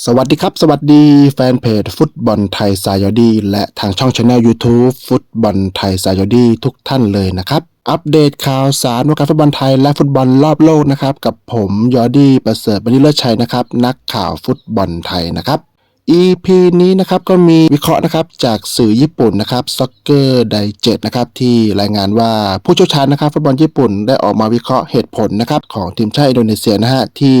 สวัสดีครับ สวัสดีแฟนเพจฟุตบอลไทยซายอดี และทางช่องชาแนล YouTube ฟุตบอลไทยซายอดีทุกท่านเลยนะครับ อัปเดตข่าวสารวงการฟุตบอลไทยและฟุตบอลรอบโลกนะครับ กับผมยอดีประเสริฐบรรเลิศชัยนะครับ นักข่าวฟุตบอลไทยนะครับ EP นี้นะครับก็มีวิเคราะห์นะครับจากสื่อญี่ปุ่นนะครับ Soccer Digest นะครับที่รายงานว่าผู้เชี่ยวชาญนะครับฟุตบอลญี่ปุ่นได้ออกมาวิเคราะห์เหตุผลนะครับของทีมชาติอินโดนีเซียนะฮะที่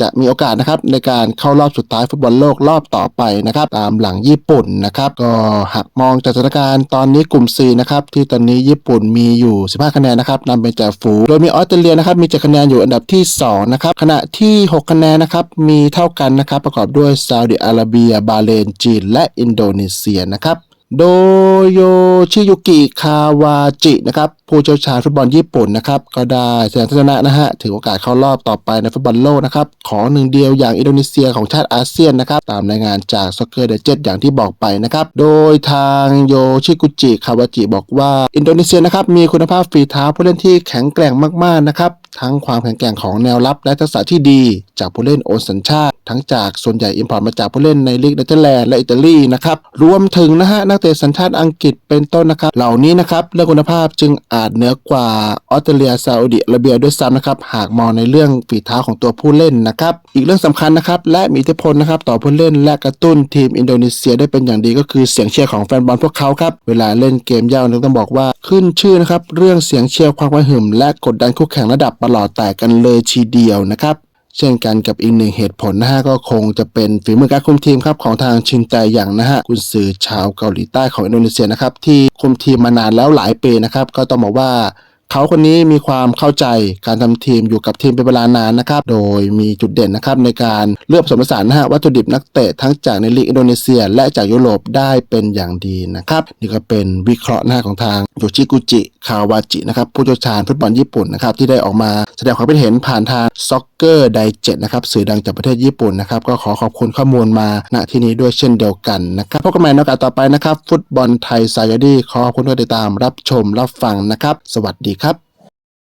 จะมีโอกาสนะครับในการเข้ารอบสุดท้ายฟุตบอลโลกรอบต่อไปนะครับตามหลังญี่ปุ่นนะครับก็หากมองจากสถานการณ์ตอนนี้กลุ่ม C นะครับที่ตอนนี้ญี่ปุ่นมีอยู่ 15 คะแนนนะครับนำเป็นจ่าฝูงโดยมีออสเตรเลียนะครับมี7คะแนนอยู่อันดับที่2นะครับขณะที่ 6 คะแนนนะครับมีเท่ากันนะครับประกอบด้วยซาอุดิอาระเบียบาห์เรนจีน และอินโดนีเซียนะครับ โดโยชิยุกิ คาวาจินะครับ ผู้เชี่ยวชาญฟุตบอลญี่ปุ่นนะครับ ก็ได้แสดงทัศนะนะฮะถึงโอกาสเข้ารอบต่อไปในฟุตบอลโลกนะครับ ของหนึ่งเดียวอย่างอินโดนีเซียของชาติอาเซียนนะครับ ตามรายงานจากซ็อกเกอร์เดเจ็อย่างที่บอกไปนะครับ โดยทางโยชิกุจิ คาวาจิบอกว่า อินโดนีเซียนะครับ มีคุณภาพฝีเท้าผู้เล่นที่แข็งแกร่งมากๆนะครับ ทั้งความแข็งแกร่งของแนวรับ และทักษะที่ดีจากผู้เล่นโอนสัญชาติ ทั้งจากส่วนใหญ่อิมพอร์ตมาจากผู้เล่นในลีกเนเธอร์แลนด์และอิตาลีนะครับรวมถึงนะฮะนักเตะสัญชาติอังกฤษเป็นต้นนะครับ เหล่านี้นะครับเรื่องคุณภาพจึงอาจเหนือกว่าออสเตรเลียซาอุดิอาระเบียด้วยซ้ำนะครับหากมองในเรื่องฝีเท้าของตัวผู้เล่นนะครับอีกเรื่องสำคัญนะครับและมีอิทธิพลนะครับต่อผู้เล่นและกระตุ้นทีมอินโดนีเซียได้เป็นอย่างดีก็คือเสียงเชียร์ของแฟนบอลพวกเขาครับเวลาเล่นเกมยาวนึกต้องบอกว่าขึ้นชื่อนะครับเรื่องเสียงเชียร์ความกระหึ่มและกดดันคู่แข่งระดับประหลอดแตกกันเลยทีเดียวนะครับเช่นกันกับอีกหนึ่งเหตุผลนะฮะก็คงจะเป็นฝีมือการคุมทีมครับของทางชินแตอย่างนะฮะกุนซือชาวเกาหลีใต้ของอินโดนีเซียนะครับที่คุมทีมมานานแล้วหลายปีนะครับก็ต้องบอกว่า เขาคนนี้มีความเข้าใจการทำทีมอยู่กับทีมเป็นเวลานานนะครับ โดยมีจุดเด่นนะครับในการเลือกผสมผสานนะฮะวัตถุดิบนักเตะทั้งจากในลีกอินโดนีเซีย และจากยุโรปได้เป็นอย่างดีนะครับนี่ก็เป็นวิเคราะห์หน้าของทางโยชิกุจิคาวาจินะครับผู้เชี่ยวชาญฟุตบอลญี่ปุ่นนะครับที่ได้ออกมาแสดงความคิดเห็นผ่านทางซ็อกเกอร์ไดเจ็นะครับสื่อดังจากประเทศญี่ปุ่นนะครับก็ขอขอบคุณข้อมูลมาณที่นี้ด้วยเช่นเดียวกันนะครับพบกันใหม่ในโอกาสต่อไปนะครับฟุตบอลไทยไซยดีขอขอบคุณที่ติดตามรับชมรับฟังนะครับ สวัสดีครับ